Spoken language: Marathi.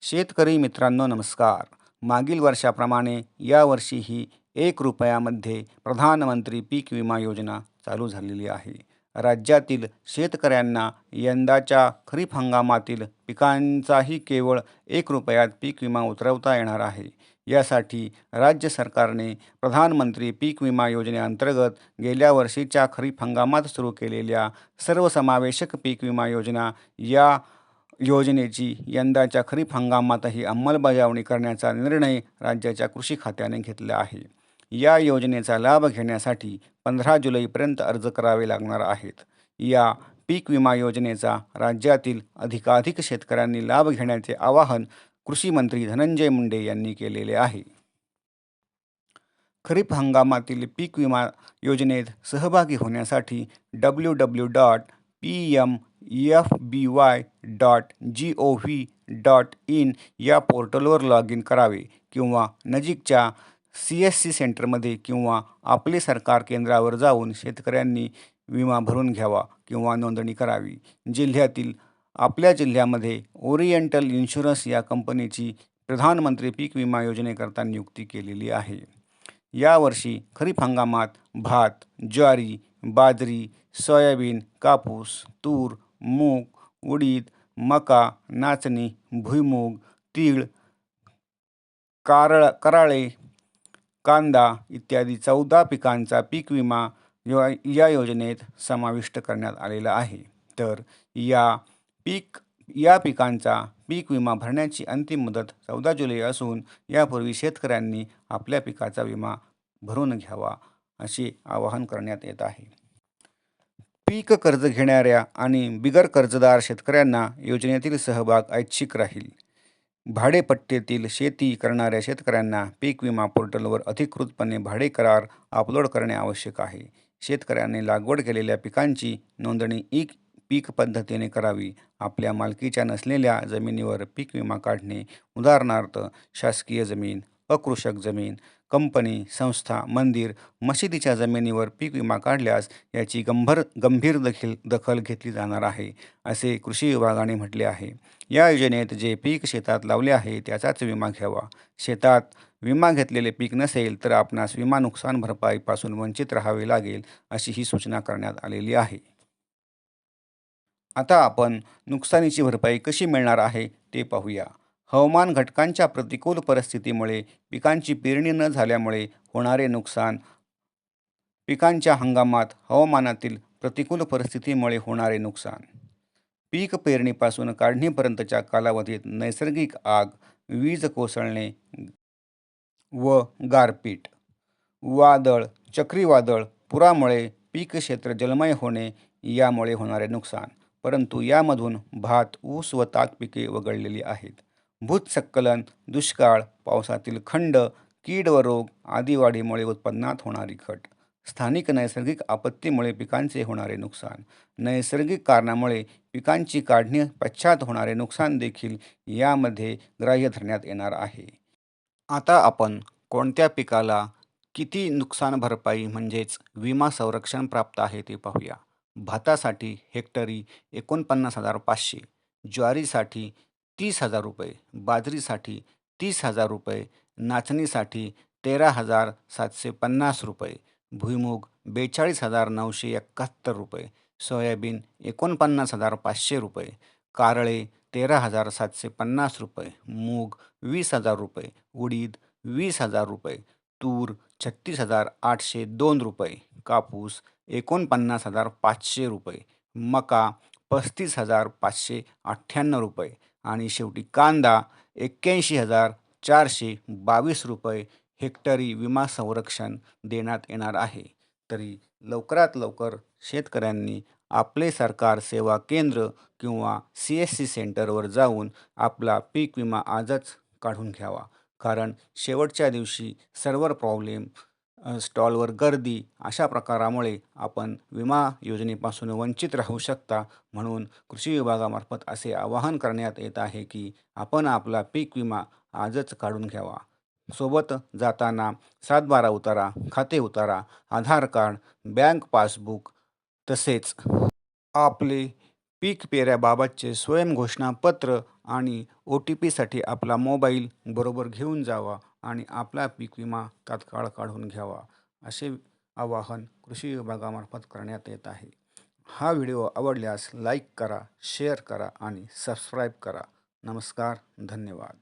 शेतकरी मित्रांनो नमस्कार. मागील वर्षाप्रमाणे यावर्षीही एक रुपयामध्ये प्रधानमंत्री पीक विमा योजना चालू झालेली आहे. राज्यातील शेतकऱ्यांना यंदाच्या खरीप हंगामातील पिकांचाही केवळ एक रुपयात पीक विमा उतरवता येणार आहे. यासाठी राज्य सरकारने प्रधानमंत्री पीक विमा योजनेअंतर्गत गेल्या वर्षीच्या खरीप हंगामात सुरू केलेल्या सर्वसमावेशक पीक विमा योजना या योजनेची यंदाच्या खरीप हंगामातही अंमलबजावणी करण्याचा निर्णय राज्याच्या कृषी खात्याने घेतला आहे. या योजनेचा लाभ घेण्यासाठी पंधरा जुलैपर्यंत अर्ज करावे लागणार आहेत. या पीक विमा योजनेचा राज्यातील अधिकाधिक शेतकऱ्यांनी लाभ घेण्याचे आवाहन कृषी मंत्री धनंजय मुंडे यांनी केलेले आहे. खरीप हंगामातील पीक विमा योजनेत सहभागी होण्यासाठी W W dot P M F B Y dot G O V dot in या पोर्टलवर लॉग इन करावे किंवा नजीकच्या सी एस सी सेंटरमध्ये किंवा आपले सरकार केंद्रावर जाऊन शेतकऱ्यांनी विमा भरून घ्यावा किंवा नोंदणी करावी. जिल्ह्यातील आपल्या जिल्ह्यामध्ये ओरिएंटल इन्शुरन्स या कंपनीची प्रधानमंत्री पीक विमा योजनेकरता नियुक्ती केलेली आहे. यावर्षी खरीप हंगामात भात ज्वारी बाजरी सोयाबीन कापूस तूर मूग उडीद मका नाचणी भुईमूग तीळ कारळ कराळे कांदा इत्यादी चौदा पिकांचा पीक विमा यो या योजनेत समाविष्ट करण्यात आलेला आहे. तर या पीक या पिकांचा पीक विमा भरण्याची अंतिम मुदत चौदा जुलै असून यापूर्वी शेतकऱ्यांनी आपल्या पिकाचा विमा भरून घ्यावा असे आवाहन करण्यात येत आहे. पीक कर्ज घेणाऱ्या आणि बिगर कर्जदार शेतकऱ्यांना योजनेतील सहभाग ऐच्छिक राहील. भाडेपट्टीतील शेती करणाऱ्या शेतकऱ्यांना पीक विमा पोर्टलवर अधिकृतपणे भाडे करार अपलोड करणे आवश्यक आहे. शेतकऱ्यांनी लागवड केलेल्या पिकांची नोंदणी ई पीक पद्धतीने करावी. आपल्या मालकीच्या नसलेल्या जमिनीवर पीक विमा काढणे उदाहरणार्थ शासकीय जमीन अकृषक जमीन कंपनी संस्था मंदिर मशिदीच्या जमिनीवर पीक विमा काढल्यास याची गंभर गंभीर देखील दखल घेतली जाणार आहे असे कृषी विभागाने म्हटले आहे. या योजनेत जे पीक शेतात लावले आहे त्याचाच विमा घ्यावा. शेतात विमा घेतलेले पीक नसेल तर आपणास विमा नुकसान भरपाईपासून वंचित राहावे लागेल अशी ही सूचना करण्यात आलेली आहे. आता आपण नुकसानीची भरपाई कशी मिळणार आहे ते पाहूया. हवामान घटकांच्या प्रतिकूल परिस्थितीमुळे पिकांची पेरणी न झाल्यामुळे होणारे नुकसान पिकांच्या हंगामात हवामानातील प्रतिकूल परिस्थितीमुळे होणारे नुकसान. पीक पेरणीपासून काढणीपर्यंतच्या कालावधीत नैसर्गिक आग वीज कोसळणे व गारपीट वादळ चक्रीवादळ पुरामुळे पीक क्षेत्र जलमय होणे यामुळे होणारे नुकसान परंतु यामधून भात ऊस व ताक पिके वगळलेली आहेत. भूस्खलन दुष्काळ पावसातील खंड कीड व रोग आदी वाढीमुळे उत्पन्नात होणारी घट. स्थानिक नैसर्गिक आपत्तीमुळे पिकांचे होणारे नुकसान. नैसर्गिक कारणामुळे पिकांची काढणी पश्चात होणारे नुकसान देखील यामध्ये ग्राह्य धरण्यात येणार आहे. आता आपण कोणत्या पिकाला किती नुकसान भरपाई म्हणजेच विमा संरक्षण प्राप्त आहे ते पाहूया. भातासाठी हेक्टरी एकोणपन्नास हजार पाचशे. ज्वारीसाठी तीस हजार रुपये बाजरीसाठी तीस हजार रुपये नाचणीसाठी तेरा हजार सातशे पन्नास रुपये भुईमूग बेचाळीस हजार नऊशे एकाहत्तर रुपये सोयाबीन एकोणपन्नास हजार पाचशे रुपये कारळे तेरा हजार सातशे पन्नास रुपये मूग वीस हजार रुपये उडीद वीस हजार रुपये तूर छत्तीस हजार आठशे दोन रुपये कापूस एकोणपन्नास हजार पाचशे रुपये मका पस्तीस हजार पाचशे अठ्ठ्याण्णव रुपये आणि शेवटी कांदा एक्क्याऐंशी हजार चारशे बावीस रुपये हेक्टरी विमा संरक्षण देण्यात येणार आहे. तरी लवकरात लवकर शेतकऱ्यांनी आपले सरकार सेवा केंद्र किंवा सी एस सी सेंटरवर जाऊन आपला पीक विमा आजच काढून घ्यावा. कारण शेवटच्या दिवशी सर्व प्रॉब्लेम स्टॉलवर गर्दी अशा प्रकारामुळे आपण विमा योजनेपासून वंचित राहू शकता म्हणून कृषी विभागामार्फत असे आवाहन करण्यात येत आहे की आपण आपला पीक विमा आजच काढून घ्यावा. सोबत जाताना सातबारा उतारा खाते उतारा आधार कार्ड बँक पासबुक तसेच आपले पीक पेऱ्याबाबतचे स्वयंघोषणापत्र आणि ओ टी पीसाठी आपला मोबाईल बरोबर घेऊन जावा. आणि आपला पीक विमा तात्काळ काढून घ्यावा असे आवाहन कृषी विभागामार्फत करण्यात येत आहे. हा व्हिडिओ आवडल्यास लाईक करा शेअर करा आणि सबस्क्राईब करा. नमस्कार धन्यवाद.